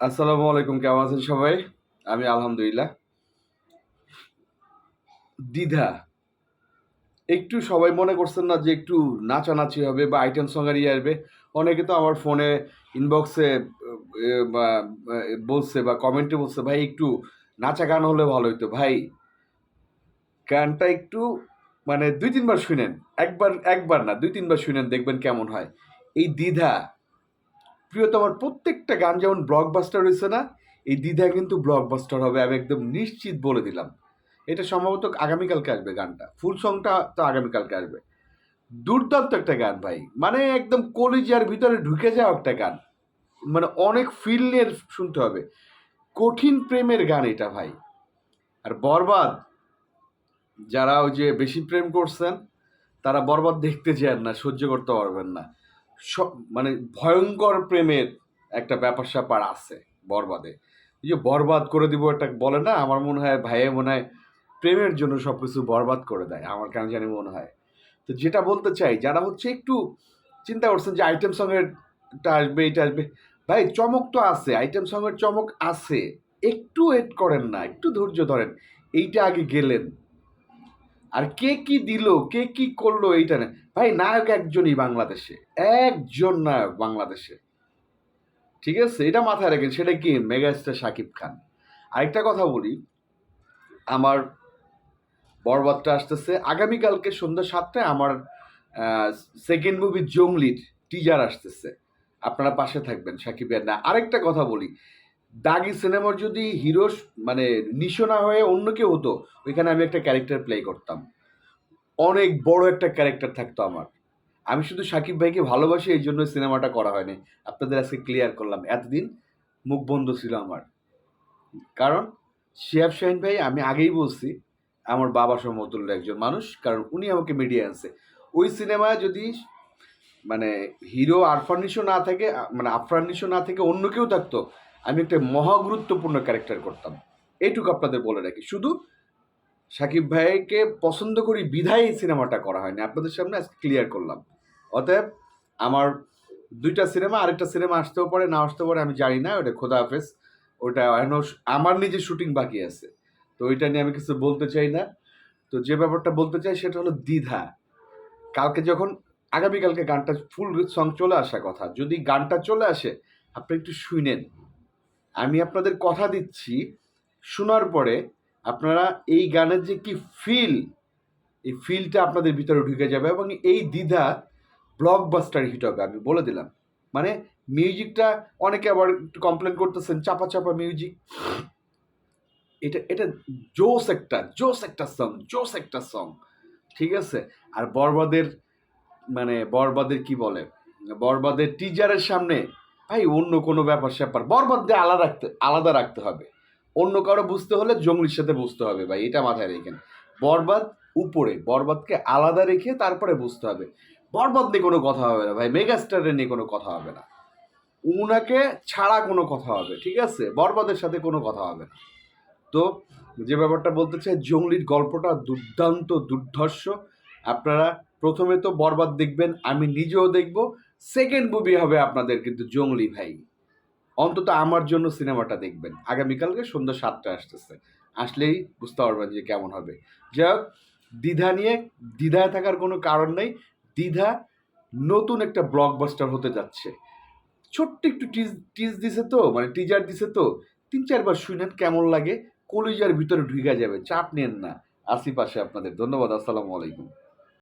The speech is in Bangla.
আসসালামু আলাইকুম, কেমন আছেন সবাই? আমি আলহামদুলিল্লাহ। দ্বিধা। একটু সবাই মনে করছেন না যে একটু নাচানাচি হবে বা আইটেম সঙ্গের আসবে। অনেকে তো আমার ফোনে ইনবক্সে বা বলছে বা কমেন্টে বলছে, ভাই, একটু নাচা গান হলে ভালো হতো ভাই, গানটা একটু মানে দুই তিনবার শুনেন। একবার একবার না, দুই তিনবার শুনেন, দেখবেন কেমন হয়। এই দ্বিধা প্রিয়তমার প্রত্যেকটা গান যেমন ব্লকবাস্টার হয়েছে না, এই দ্বিধা কিন্তু ব্লকবাস্টার হবে, আমি একদম নিশ্চিত বলে দিলাম। এটা সম্ভবত আগামীকালকে আসবে গানটা। ফুল সংটা তো আগামীকালকে আসবে। দুর্দান্ত একটা গান ভাই। মানে একদম কলিজার ভিতরে ঢুকে যাওয়া একটা গান। মানে অনেক ফিল নিয়ে শুনতে হবে। কঠিন প্রেমের গান এটা ভাই। আর বরবাদ, যারা ওই যে বেশি প্রেম করছেন, তারা বরবাদ দেখতে চান না, সহ্য করতে পারবেন না। মানে ভয়ঙ্কর প্রেমের একটা ব্যাপার স্যাপার আছে বরবাদে। এই যে বরবাদ করে দিব একটা বলে না, আমার মনে হয়, ভাইয়ে মনে হয়, প্রেমের জন্য সব কিছু বরবাদ করে দেয়, আমার কেন জানি মনে হয়। তো যেটা বলতে চাই, যারা হচ্ছে একটু চিন্তা করছেন যে আইটেম সঙ্গেরটা আসবে, এটা আসবে, ভাই চমক তো আছে আইটেম সঙ্গের চমক আছে, একটু ওয়েট করেন না, একটু ধৈর্য ধরেন, এইটা আগে গেলেন। আর কে কি দিল, কে কি করল এইটা না। ভাই, নায়ক একজনই বাংলাদেশে, একজন নায়ক বাংলাদেশে। ঠিক আছে, এটা মাথায় রাখেন, সেটা কি? মেগাস্টার শাকিব খান। আরেকটা কথা বলি, আমার বরবাদটা আসতেছে। আগামীকালকে সন্ধ্যা সাতটায় আমার সেকেন্ড মুভি জংলির টিজার আসতেছে। আপনারা পাশে থাকবেন সাকিবের না আরেকটা কথা বলি দাগি সিনেমার যদি হিরো মানে নিশো না হয়ে অন্য কেউ হতো, ওইখানে আমি একটা ক্যারেক্টার প্লে করতাম। অনেক বড় একটা ক্যারেক্টার থাকতো আমার। আমি শুধু সাকিব ভাইকে ভালোবাসি, এই জন্য সিনেমাটা করা হয়নি। আপনাদের আজকে ক্লিয়ার করলাম। এতদিন মুখ বন্ধ ছিল আমার। কারণ শিয়াব শাহিন ভাই, আমি আগেই বলছি, আমার বাবা সমতুল্য একজন মানুষ, কারণ উনি আমাকে মিডিয়া আনছে। ওই সিনেমায় যদি মানে হিরো আরফান না থাকে মানে আফরান নিশো না থেকে অন্য কেউ থাকতো আমি একটা মহা গুরুত্বপূর্ণ ক্যারেক্টার করতাম। এইটুকু আপনাদের বলে রাখি। শুধু সাকিব ভাইকে পছন্দ করি বিধায় এই সিনেমাটা করা হয়নি। আপনাদের সামনে আজকে ক্লিয়ার করলাম। অতএব আমার দুইটা সিনেমা, আরেকটা সিনেমা আসতেও পারে, না আসতেও পারে, আমি জানি না। ওটা খোদা হাফেজ। ওটা আমার নিজের শুটিং বাকি আছে। তো ওইটা নিয়ে আমি কিছু বলতে চাই না। তো যে ব্যাপারটা বলতে চাই সেটা হলো দ্বিধা। কালকে যখন, আগামীকালকে গানটা ফুল সং চলে আসা কথা। যদি গানটা চলে আসে, আপনি একটু শুনেন। আমি আপনাদের কথা দিচ্ছি, শোনার পরে আপনারা এই গানের যে কি ফিল এই ফিলটা আপনাদের ভিতরে ঢুকে যাবে এবং এই দ্বিধা ব্লকবাস্টার হিট হবে, আমি বলে দিলাম। মানে মিউজিকটা অনেকে আবার একটু কমপ্লেন করতেছেন চাপা চাপা মিউজিক এটা এটা জোস একটা জোস একটা সং জোস একটা সং ঠিক আছে? আর বরবাদের মানে বরবাদের কি বলে? বরবাদের টিজারের সামনে ভাই অন্য কোনো ব্যাপার স্যাপার। বরবাদ দিয়ে আলাদা রাখতে আলাদা রাখতে হবে। অন্য কারও বুঝতে হলে জঙ্গলির সাথে বুঝতে হবে ভাই, এটা মাথায় রেখেন। বরবাদ উপরে, বরবাদকে আলাদা রেখে তারপরে বুঝতে হবে। বরবাদ নিয়ে কোনো কথা হবে না ভাই, মেগাস্টারের নিয়ে কোনো কথা হবে না। উনাকে ছাড়া কোনো কথা হবে, ঠিক আছে? বরবাদের সাথে কোনো কথা হবে না। তো যে ব্যাপারটা বলতে চাই, জঙ্গলির গল্পটা দুর্দান্ত, দুর্ধর্ষ। আপনারা প্রথমে তো বরবাদ দেখবেন, আমি নিজেও দেখব। সেকেন্ড মুভি হবে আপনাদের কিন্তু জঙ্গলি ভাই। অন্তত আমার জন্য সিনেমাটা দেখবেন। আগামীকালকে সন্ধ্যা সাতটা আসতেছে। আসলেই বুঝতে পারবেন যে কেমন হবে। যাই হোক, দ্বিধা নিয়ে, দ্বিধায় থাকার কোনো কারণ নেই। দ্বিধা নতুন একটা ব্লকবাস্টার হতে যাচ্ছে। ছোট্ট একটু টিজ টিজ দিছে তো মানে টিজার দিছে তো। তিন চারবার শুনেন কেমন লাগে। কলিজার ভিতরে ঢুকে যাবে, চাপ নেন না। আসি পাশে আপনাদের। ধন্যবাদ, আসসালামু আলাইকুম।